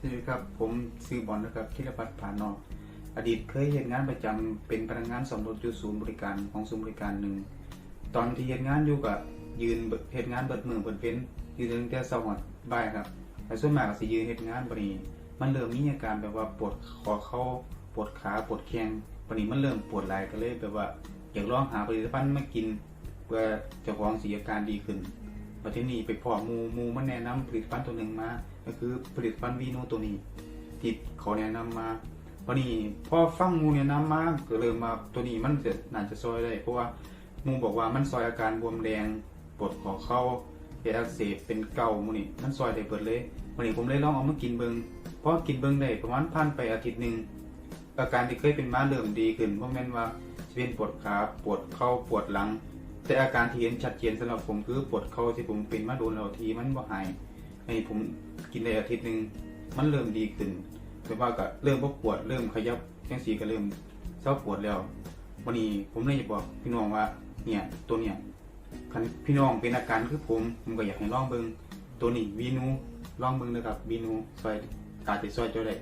สวัสดีครับ ผมซื้อบอลนะครับธีรพัฒน์ผานนอก อดีตเคยเห็นงานประจำเป็นพนักงานสมรถอยู่ศูนย์บริการของศูนย์บริการหนึ่ง ตอนที่เห็นงานอยู่ก็ยืนเบิดเฮ็ดงานเบิดมือเบิดเว้นยืนตั้งแต่เช้าหอดบ่ายครับแต่ส่วนมากก็สิยืนเฮ็ดงานบัดนี้มันเริ่มมีอาการแบบว่าปวดคอเข่าปวดขาปวดแข้งบัดนี้มันเริ่มปวดหลายก็เลยแบบว่าอยากลองหาผลิตภัณฑ์มากินเพื่อจ้าของสิอาการดีขึ้น ประเทศนี้ไปพอมูมูมันแนะนำผลิตภัณฑ์ตัวหนึ่งมา ก็คือผลิตภัณฑ์วีโนตัวนี้ที่เขาแนะนำมาวันนี้พอฟังมูแนะนำมาก็เริ่มมาตัวนี้มันจะน่าจะซอยได้ เพราะว่ามูบอกว่ามันซอยอาการบวมแดงปวดขอเข่าเป็นอักเสบเป็นเก่ามูนี่มันซอยได้เบิดเลยวันนี้ผมเลยลองเอามากินเบิงพอกินเบิงได้ประมาณผ่านไปอาทิตย์หนึ่งอาการที่เคยเป็นมาเริ่มดีขึ้นเพราะแม่นว่าจะเป็นปวดขาปวดเข่าปวดหลัง แต่อาการที่เห็นชัดเจนสำหรับผมคือปวดเข่าที่ผมเป็นมาโดนแล้วทีมันบ่หายให้ผมกินได้อาทิตย์หนึ่งมันเริ่มดีขึ้นแต่ว่าก็เริ่มปวดเริ่มขยับแข้งสีก็เริ่มเศร้าปวดแล้ววันนี้ผมเลยจะบอกพี่น้องว่าเนี่ยตัวเนี่ยคันพี่น้องเป็นอาการคือผมผมก็อยากให้ลองเบิงตัวนี้วีนูลองเบิงนะครับวีนูซอยอาจจะซอยเจ้าได้